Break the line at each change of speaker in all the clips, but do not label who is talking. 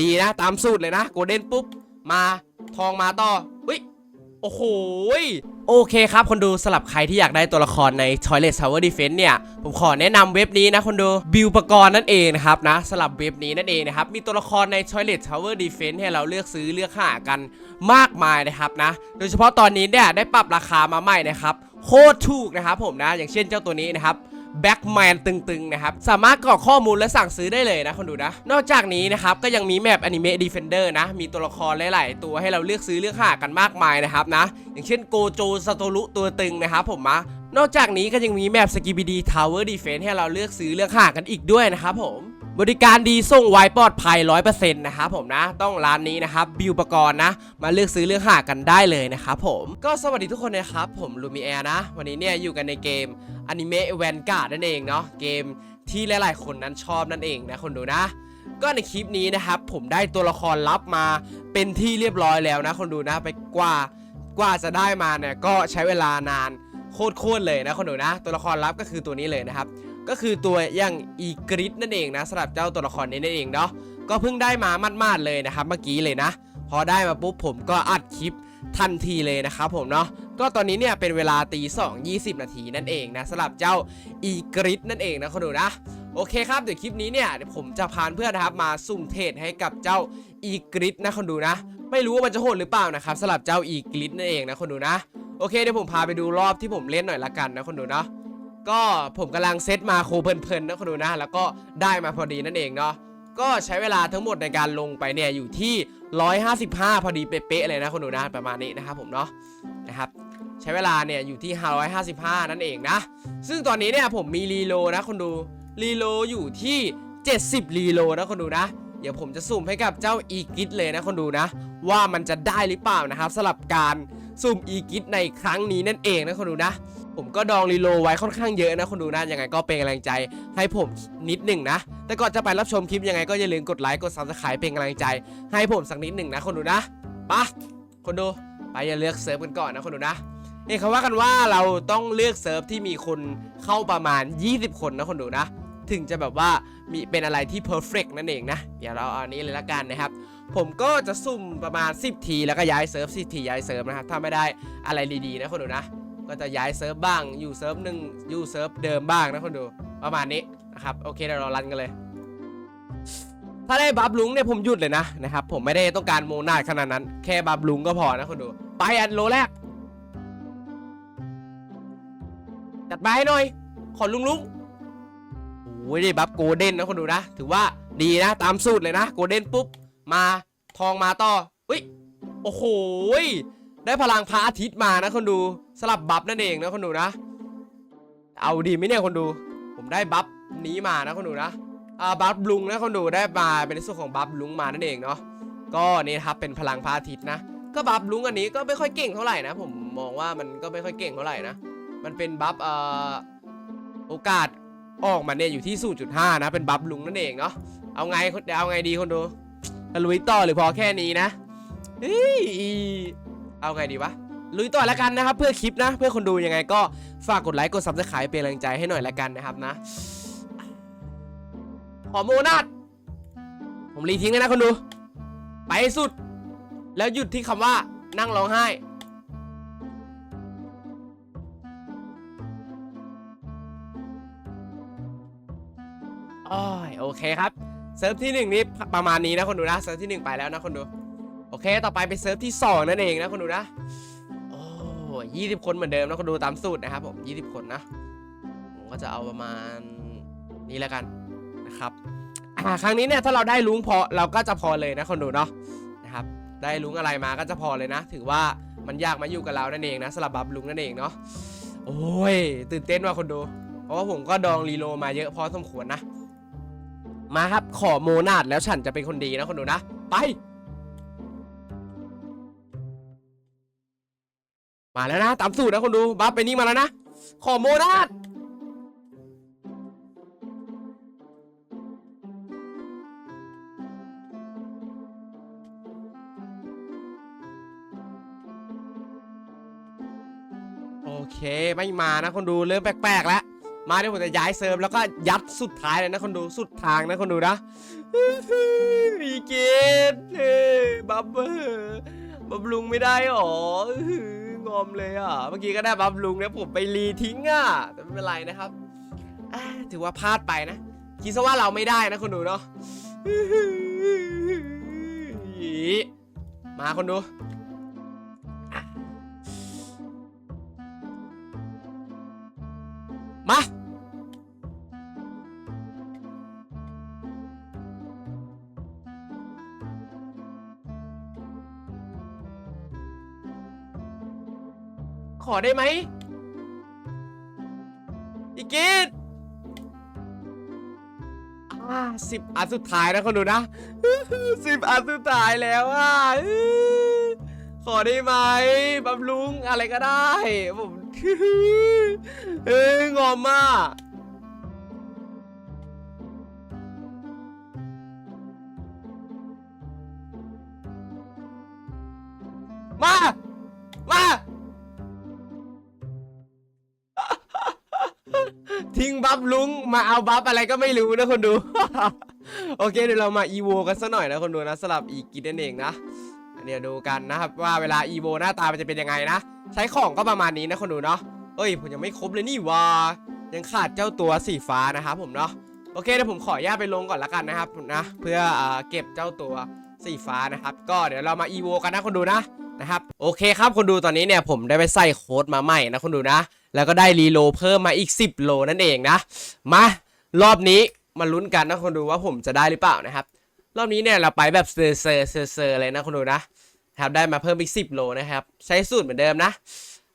ดีนะ ตามสูตรเลยนะโกลเด้นปุ๊บ มาทองมาต่ออุ้ยโอ้โหโอเคครับคนดูสลับใครที่อยากได้ตัวละครใน Toilet Tower Defense เนี่ย ผมขอแนะนำเว็บนี้นะคนดูบิวปกรณ์นั่นเองนะครับนะสลับเว็บนี้นั่นเองนะครับ มีตัวละครใน Toilet Tower Defense ให้เราเลือกซื้อเลือกหากันมากมายนะครับนะ โดยเฉพาะตอนนี้เนี่ยได้ปรับราคามาใหม่นะครับ โคตรถูกนะครับผมนะ อย่างเช่นเจ้าตัวนี้นะครับ แบ็กแมนตึงๆนะครับ สามารถกรอกข้อมูลและสั่งซื้อได้เลยนะคนดูนะ นอกจากนี้นะครับก็ยังมีแมปอนิเมะดีเฟนเดอร์นะ มีตัวละครหลาย ๆ ตัวให้เราเลือกซื้อเลือกหากันมากมายนะครับนะ อย่างเช่นโกโจซาโตรุตัวตึงนะครับผมนะนอกจากนี้ก็ยังมีแมปสกิบิดีทาวเวอร์ดีเฟนให้เราเลือกซื้อเลือกหากันอีกด้วยนะครับผมบริการดีส่งไวปลอดภัย 100%นะครับผมนะ ต้องร้านนี้นะครับบิวปกรณ์นะ มาเลือกซื้อเลือกหากันได้เลยนะครับผม ก็สวัสดีทุกคนนะครับ ผมลูมิแอร์นะ วันนี้เนี่ยอยู่กันในเกม อนิเมะแวนการ์ดนั่นเองเนาะเกมที่หลายๆคนนั้นชอบนั่นเองนะคนดูนะ ก็ในคลิปนี้นะครับ ผมได้ตัวละครลับมาเป็นที่เรียบร้อยแล้วนะ คนดูนะไปกว่ากว่าจะได้มาเนี่ยก็ใช้เวลานานโคตรๆเลยนะคนดูนะ ตัวละครลับก็คือตัวนี้เลยนะครับ ก็คือตัวอย่างอีกริดนั่นเองนะสำหรับเจ้าตัวละครนี้นั่นเองเนาะก็เพิ่งได้มามัดๆเลยนะครับ เมื่อกี้เลยนะ พอได้มาปุ๊บผมก็อัดคลิปทันทีเลยนะครับผมเนาะก็ตอนนี้เนี่ยเป็นเวลาตีสองยี่สิบนาทีนั่นเองนะสำหรับเจ้าอีกริดนั่นเองนะคนดูนะโอเคครับเดี๋ยวคลิปนี้เนี่ยเดี๋ยวผมจะพาเพื่อนนะครับมาสุ่มเทรดให้กับเจ้าอีกริดนะคนดูนะ ไม่รู้ว่ามันจะโหดหรือเปล่านะครับสำหรับเจ้าอีกริดนั่นเองนะคนดูนะโอเคเดี๋ยวผมพาไปดูรอบที่ผมเล่นหน่อยละกันนะคนดูเนาะก็ผมกำลังเซตมาโคเพลินๆนะคุณดูนะแล้วก็ได้มาพอดีนั่นเองเนาะ ก็ใช้เวลาทั้งหมดในการลงไปเนี่ยอยู่ที่ 155 พอดีเป๊ะๆเลยนะคุณดูนะประมาณนี้นะครับผมเนาะนะครับใช้เวลาเนี่ยอยู่ที่ 555 นั่นเองนะ ซึ่งตอนนี้เนี่ยผมมีรีโลนะคนดูรีโลอยู่ที่ 70 รีโลนะคนดูนะ เดี๋ยวผมจะสุ่มให้กับเจ้าอีกิทเลยนะคนดูนะ ว่ามันจะได้หรือเปล่านะครับสำหรับการสุ่มอีกิทในครั้งนี้นั่นเองนะคนดูนะ ผมก็ดองรีโลไว้ค่อนข้างเยอะนะคนดูนะยังไงก็เป็นกำลังใจให้ผมนิดหนึ่งนะ แต่ก่อนจะไปรับชมคลิปยังไงก็อย่าลืมกดไลค์กดซับสไครป์เป็นกำลังใจ ให้ผมสักนิดหนึ่งนะคนดูนะไปะคนดูไปอย่าเลือกเซิร์ฟกันก่อนนะคนดูนะเห็นเขาว่ากันว่าเราต้องเลือกเซิร์ฟที่มีคนเข้าประมาณ 20 คนนะคนดูนะ ถึงจะแบบว่ามีเป็นอะไรที่เพอร์เฟกนั่นเองนะ เดี๋ยวเราเอาอันนี้เลยละกันนะครับ ผมก็จะซุ่มประมาณ 10 ทีแล้วก็ย้ายเซิร์ฟ10ทีย้ายเซิร์ฟนะครับถ้าไม่ได้อะไรดีๆนะคนดูนะ ก็จะย้ายเซิร์ฟบ้าง อยู่เซิร์ฟหนึ่งอยู่เซิร์ฟเดิมบ้างนะคนดูประมาณนี้นะครับโอเคเดี๋ยวเรารันกันเลย ถ้าได้บัฟลุงเนี่ยผมหยุดเลยนะนะครับผมไม่ได้ต้องการโมนาดขนาดนั้น แค่บัฟลุงก็พอนะคนดู ไปอันโลแรก จัดไปให้หน่อย ขอลุงลุงโอ้ยได้บัฟโกลเด้นนะคนดูนะ ถือว่าดีนะตามสูตรเลยนะโกลเด้นปุ๊บมาทองมาต่ออุ้ยโอ้โห ได้พลังพระอาทิตย์มานะคนดูสลับบัฟนั่นเองนะคนดูนะ เอาดีไหมเนี่ยคนดู ผมได้บัฟนี้มานะคนดูนะอ่าบัฟลุงนะคนดูได้มาเป็นส่วนของบัฟลุงมานั่นเองเนาะก็นี่ครับเป็นพลังพระอาทิตย์นะก็บัฟลุงอันนี้ก็ไม่ค่อยเก่งเท่าไหร่นะ ผมมองว่ามันก็ไม่ค่อยเก่งเท่าไหร่นะมันเป็นบัฟเอ่อโอกาสออกมาเนี่ยอยู่ที่ 0.5 นะ เป็นบัฟลุงนั่นเองเนาะเอาไงคนเอาไงดีคนดูลุยต่อหรือพอแค่นี้นะเฮ้ย เอาไงดีวะลุยต่อแล้วกันนะครับ เพื่อคลิปนะ เพื่อคนดูยังไงก็ฝากกดไลค์กดซับสไครป์เป็นกำลังใจให้หน่อยละกันนะครับนะขอมโมนาดผมรีทิ้งเลยนะคนดู ไปให้สุด แล้วหยุดที่คำว่านั่งร้องไห้อ้อยโอเคครับ เซิร์ฟที่หนึ่งนี้ประมาณนี้นะคนดูนะ เซิร์ฟที่หนึ่งไปแล้วนะคนดู โอเค ต่อไปเป็นเซิร์ฟที่ 2 นั่นเองนะคนดูนะ โอ้ยี่สิบคนเหมือนเดิมนะคนดูตามสูตรนะครับผมยี่สิบคนนะ ผมก็จะเอาประมาณนี้แล้วกันนะครับอ่าครั้งนี้เนี่ยถ้าเราได้ลุงพอเราก็จะพอเลยนะคนดูเนาะนะครับ ได้ลุงอะไรมาก็จะพอเลยนะ ถือว่ามันยากมาอยู่กับเรานั่นเองนะสลับบับลุงนั่นเองเนาะ โอ้ยตื่นเต้นว่ะคนดู เพราะว่าผมก็ดองรีโลมาเยอะพอสมควรนะ มาครับขอโมนาดแล้วฉันจะเป็นคนดีนะคนดูนะ ไป มาแล้วนะตามสูตรนะคนดูบัฟไปนี่มาแล้วนะ ขอโมนาดโอเคไม่มานะคนดูเริ่มแปลกๆแล้วมาเดี๋ยวผมจะย้ายเซิร์ฟแล้วก็ยัดสุดท้ายเลยนะคนดูสุดทางนะคนดูนะอีเกตเอ้ยบับเบอร์บับลุงไม่ได้หรอ อื้อหืองอมเลยอะ เมื่อกี้ก็ได้บับลุงแล้วผมไปรีทิ้งอะ แต่ไม่เป็นไรนะครับถือว่าพลาดไปนะ คิดซะว่าเราไม่ได้นะคนดูเนาะมาคนดูมา ขอได้ไหมอีกิดอ่าสิบอันสุดท้ายนะคนดูนะ สิบอันสุดท้ายแล้วอะขอได้ไหมบำรุงอะไรก็ได้ผมเอ้ยงอมมาก ทิ้งบัฟลุงมาเอาบัฟอะไรก็ไม่รู้นะคนดู โอเคเดี๋ยวเรามาอีโวกันสักหน่อยนะคนดูนะสลับอีกินนั่นเองนะเดี๋ยวดูกันนะครับว่าเวลาอีโวหน้าตามันจะเป็นยังไงนะ ใช้ของก็ประมาณนี้นะคนดูเนาะเอ้ยผมยังไม่ครบเลยนี่วายังขาดเจ้าตัวสีฟ้านะครับผมเนาะโอเคเดี๋ยวผมขออนุญาตไปลงก่อนละกันนะครับนะเพื่อเอ่อเก็บเจ้าตัวสีฟ้านะครับ ก็เดี๋ยวเรามาอีโวกันนะคนดูนะ นะครับโอเคครับคนดูตอนนี้เนี่ยผมได้ไปใส่โค้ดมาใหม่นะคนดูนะ แล้วก็ได้รีโลเพิ่มมาอีก 10 โลนั่นเองนะ มารอบนี้มาลุ้นกันนะคนดูว่าผมจะได้หรือเปล่านะครับ รอบนี้เนี่ยเราไปแบบเซอร์เซอร์เซอร์เซอร์เลยนะคนดูนะครับได้มาเพิ่มอีก 10 โลนะครับ ใช้สูตรเหมือนเดิมนะ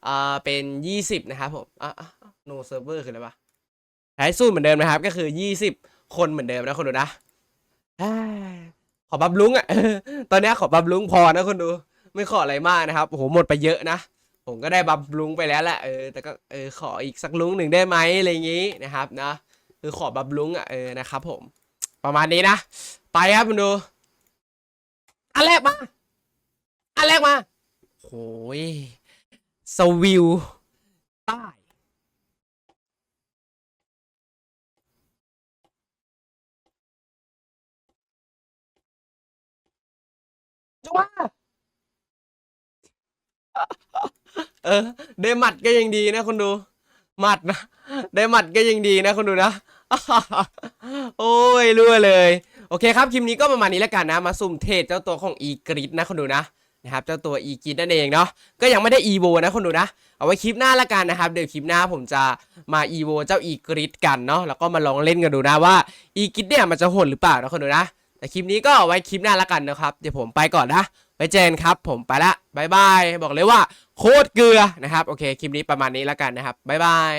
อ่าเป็น 20 นะครับผมอะอะโนเซิร์ฟเวอร์คืออะไรวะใช้สูตรเหมือนเดิมนะครับ ก็คือ 20 คนเหมือนเดิมนะคนดูนะขอบับลุงอะตอนนี้ขอบับลุงพอนะคนดู ไม่ขออะไรมากนะครับโอ้โหหมดไปเยอะนะ ผมก็ได้บับลุงไปแล้วแหละเออแต่ก็เออขออีกสักลุงหนึ่งได้ไหมอะไรอย่างงี้นะครับนะคือขอบับลุงอะเออนะครับผม ประมาณนี้นะ ไปครับคุณดูอันแรกมาอันแรกมาโอ้ยสวิวใต้จ้า เออ ได้หมัดก็ยังดีนะคนดู หมัดนะ ได้หมัดก็ยังดีนะคนดูนะ โอ้ยรั่วเลย โอเคครับ คลิปนี้ก็ประมาณนี้แล้วกันนะ มาสุ่มเทรดเจ้าตัวของอีกริดนะคนดูนะนะครับเจ้าตัวอีกริดนั่นเองเนาะก็ยังไม่ได้อีโวนะคนดูนะ เอาไว้คลิปหน้าละกันนะครับเดี๋ยวคลิปหน้าผมจะมาอีโวเจ้าอีกริดกันเนาะแล้วก็มาลองเล่นกันดูนะว่าอีกริดเนี่ยมันจะโหดหรือเปล่านะคนดูนะ แต่คลิปนี้ก็ไว้คลิปหน้าละกันนะครับ เดี๋ยวผมไปก่อนนะไปเจอกันครับ ผมไปละบายบาย บอกเลยว่าโคตรเกลือนะครับ โอเค คลิปนี้ประมาณนี้ละกันนะครับบายบาย